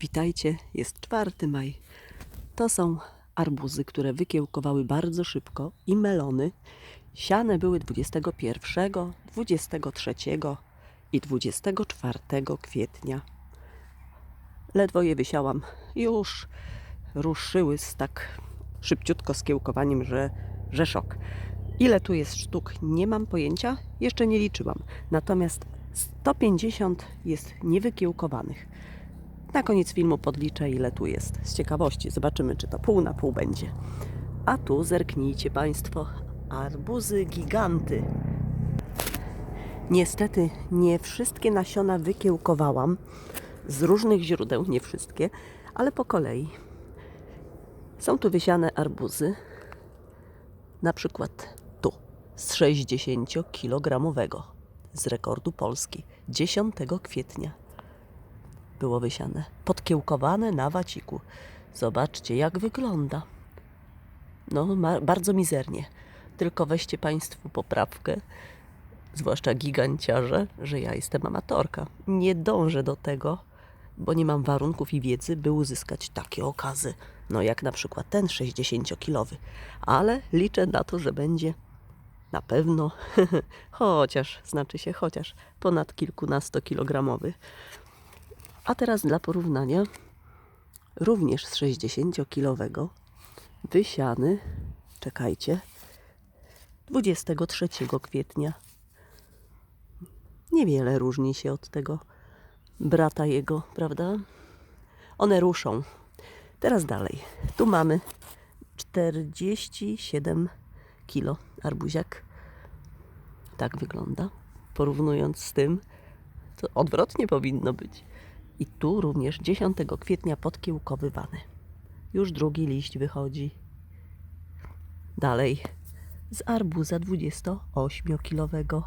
Witajcie, jest 4 maj. To są arbuzy, które wykiełkowały bardzo szybko i melony. Siane były 21, 23 i 24 kwietnia. Ledwo je wysiałam, już ruszyły z tak szybciutko skiełkowaniem, że, że szok. Ile tu jest sztuk, nie mam pojęcia, jeszcze nie liczyłam. Natomiast 150 jest niewykiełkowanych. Na koniec filmu podliczę, ile tu jest. Z ciekawości zobaczymy, czy to pół na pół będzie. A tu zerknijcie Państwo, arbuzy giganty. Niestety nie wszystkie nasiona wykiełkowałam z różnych źródeł, nie wszystkie, ale po kolei. Są tu wysiane arbuzy, na przykład tu, z 60-kilogramowego, z rekordu Polski, 10 kwietnia było wysiane, podkiełkowane na waciku. Zobaczcie, jak wygląda. No, bardzo mizernie. Tylko weźcie Państwo poprawkę, zwłaszcza giganciarze, że ja jestem amatorka. Nie dążę do tego, bo nie mam warunków i wiedzy, by uzyskać takie okazy. No, jak na przykład ten 60-kilowy. Ale liczę na to, że będzie na pewno, chociaż, znaczy się chociaż, ponad kilkunastokilogramowy. A teraz dla porównania, również z 60-kilowego, wysiany, czekajcie, 23 kwietnia. Niewiele różni się od tego brata jego, prawda? One ruszą. Teraz dalej. Tu mamy 47 kilo arbuziak. Tak wygląda. Porównując z tym, to odwrotnie powinno być. I tu również 10 kwietnia podkiełkowywany. Już drugi liść wychodzi. Dalej z arbuza 28-kilowego.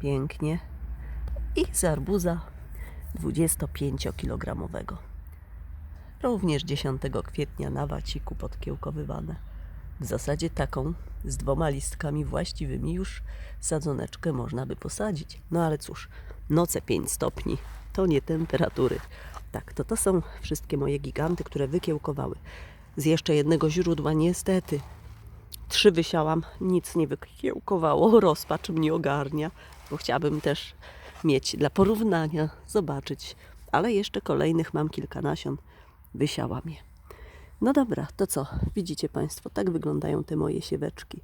Pięknie. I z arbuza 25-kilogramowego. Również 10 kwietnia na waciku podkiełkowywane. W zasadzie taką z dwoma listkami właściwymi już sadzoneczkę można by posadzić. No ale cóż, noce 5 stopni to nie temperatury. Tak, to to są wszystkie moje giganty, które wykiełkowały. Z jeszcze jednego źródła niestety trzy wysiałam, nic nie wykiełkowało, rozpacz mnie ogarnia, bo chciałabym też mieć dla porównania, zobaczyć. Ale jeszcze kolejnych mam kilka nasion, wysiałam je. No dobra, to co? Widzicie Państwo, tak wyglądają te moje sieweczki.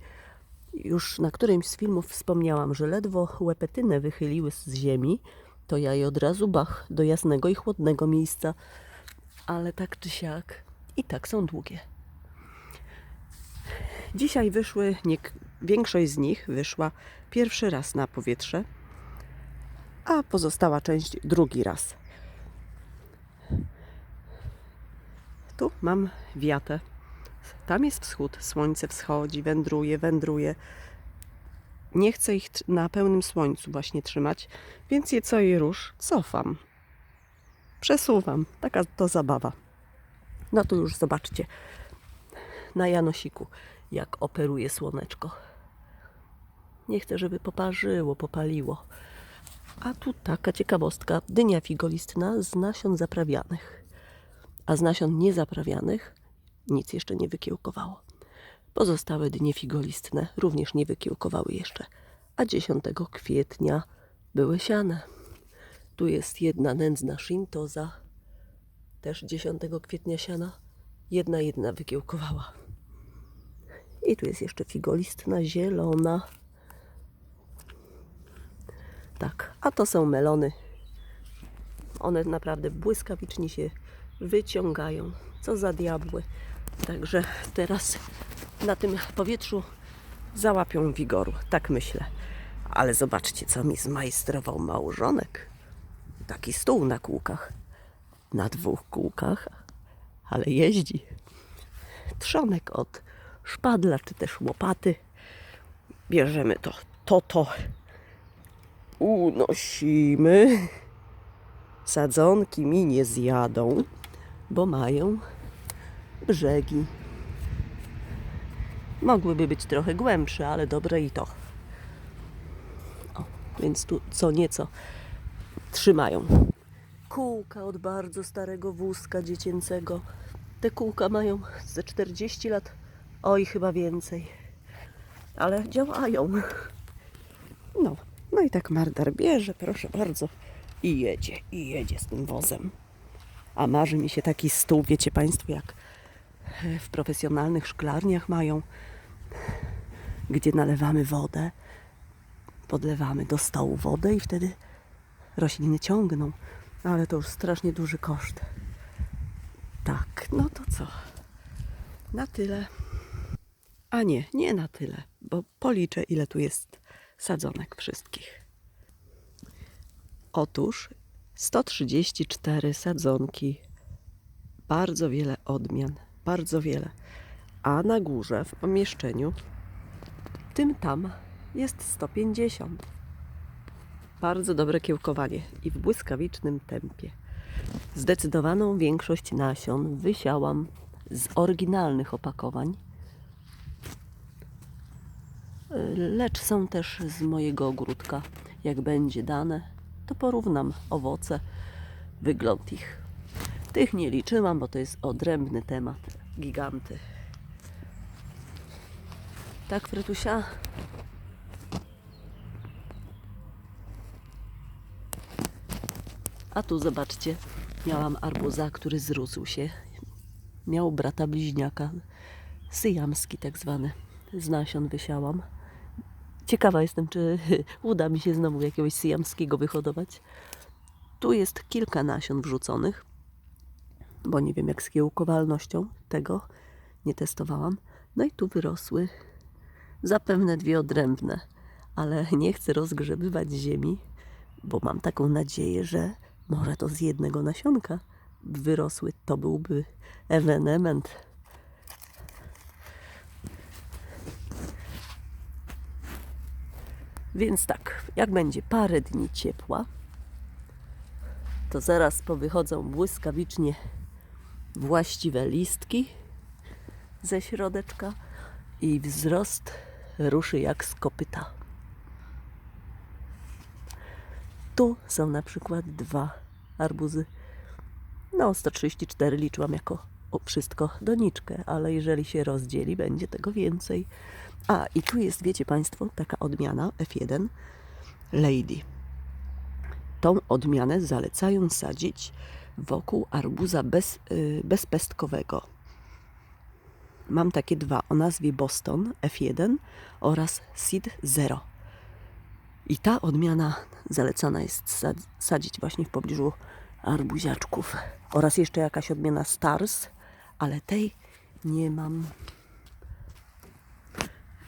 Już na którymś z filmów wspomniałam, że ledwo łepetynę wychyliły z ziemi, to ja je od razu bach do jasnego i chłodnego miejsca. Ale tak czy siak i tak są długie. Dzisiaj wyszły, nie, większość z nich wyszła pierwszy raz na powietrze, a pozostała część drugi raz. Tu mam wiatę. Tam jest wschód, słońce wschodzi, wędruje, wędruje. Nie chcę ich na pełnym słońcu właśnie trzymać, więc je co i rusz cofam. Przesuwam. Taka to zabawa. No tu już zobaczcie na Janosiku, jak operuje słoneczko. Nie chcę, żeby poparzyło, popaliło. A tu taka ciekawostka, dynia figolistna z nasion zaprawianych a z nasion niezaprawianych nic jeszcze nie wykiełkowało. Pozostałe dnie figolistne również nie wykiełkowały jeszcze, a 10 kwietnia były siane. Tu jest jedna nędzna shintoza, też 10 kwietnia siana, jedna jedna wykiełkowała. I tu jest jeszcze figolistna zielona. Tak, a to są melony one naprawdę błyskawicznie się wyciągają. Co za diabły. Także teraz na tym powietrzu załapią wigoru. Tak myślę. Ale zobaczcie, co mi zmajstrował małżonek. Taki stół na kółkach. Na dwóch kółkach, ale jeździ. Trzonek od szpadla, czy też łopaty. Bierzemy to, to, to. Unosimy sadzonki mi nie zjadą, bo mają brzegi. Mogłyby być trochę głębsze, ale dobre i to. O, więc tu co nieco trzymają. Kółka od bardzo starego wózka dziecięcego. Te kółka mają ze 40 lat, oj chyba więcej. Ale działają. No, no i tak Mardar bierze, proszę bardzo, i jedzie, i jedzie z tym wozem. A marzy mi się taki stół, wiecie Państwo, jak w profesjonalnych szklarniach mają, gdzie nalewamy wodę, podlewamy do stołu wodę i wtedy rośliny ciągną. Ale to już strasznie duży koszt. Tak, no to co? Na tyle. A nie, nie na tyle, bo policzę, ile tu jest sadzonek wszystkich. Otóż 134 sadzonki, bardzo wiele odmian, bardzo wiele. A na górze w pomieszczeniu, tym tam, jest 150. Bardzo dobre kiełkowanie i w błyskawicznym tempie. Zdecydowaną większość nasion wysiałam z oryginalnych opakowań, lecz są też z mojego ogródka. Jak będzie dane, to porównam owoce, wygląd ich. Tych nie liczyłam, bo to jest odrębny temat. Giganty. Tak, Fretusia? A tu zobaczcie, miałam arbuza, który zrósł się. Miał brata bliźniaka, syjamski tak zwany. Z nasion wysiałam. Ciekawa jestem, czy uda mi się znowu jakiegoś syjamskiego wyhodować. Tu jest kilka nasion wrzuconych, bo nie wiem jak z kiełkowalnością tego nie testowałam. No i tu wyrosły zapewne dwie odrębne, ale nie chcę rozgrzebywać ziemi, bo mam taką nadzieję, że może to z jednego nasionka wyrosły. To byłby ewenement. Więc tak, jak będzie parę dni ciepła, to zaraz powychodzą błyskawicznie właściwe listki ze środeczka i wzrost ruszy jak z kopyta. Tu są na przykład dwa arbuzy. No, 134 liczyłam jako wszystko doniczkę, ale jeżeli się rozdzieli, będzie tego więcej. A, i tu jest, wiecie Państwo, taka odmiana F1 Lady. Tą odmianę zalecają sadzić wokół arbuza bez, yy, bezpestkowego. Mam takie dwa o nazwie Boston F1 oraz Seed Zero. I ta odmiana zalecana jest sad- sadzić właśnie w pobliżu arbuziaczków. Oraz jeszcze jakaś odmiana Stars, ale tej nie mam.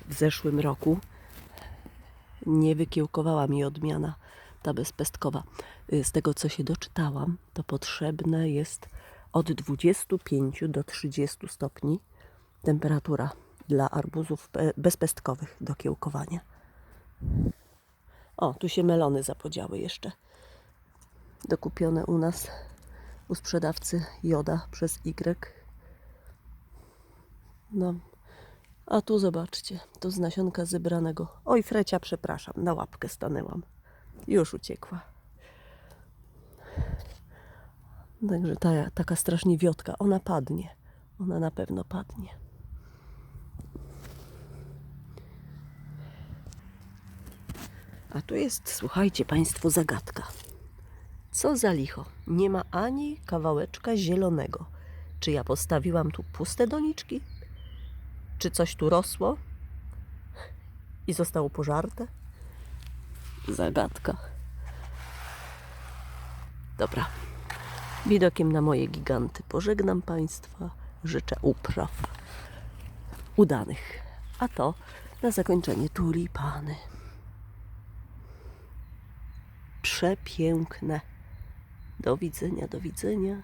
W zeszłym roku nie wykiełkowała mi odmiana ta bezpestkowa. Y, Z tego co się doczytałam, to potrzebne jest od 25 do 30 stopni temperatura dla arbuzów pe- bezpestkowych do kiełkowania. O, tu się melony zapodziały jeszcze. Dokupione u nas u sprzedawcy Joda przez Y. No, a tu zobaczcie, to z nasionka zebranego. Oj, Frecia, przepraszam, na łapkę stanęłam. Już uciekła. Także ta, taka strasznie wiotka, ona padnie. Ona na pewno padnie. A tu jest, słuchajcie Państwo, zagadka. Co za licho? Nie ma ani kawałeczka zielonego. Czy ja postawiłam tu puste doniczki? Czy coś tu rosło i zostało pożarte? Zagadka. Dobra. Widokiem na moje giganty pożegnam Państwa. Życzę upraw udanych. A to na zakończenie tulipany. Przepiękne. Do widzenia, do widzenia.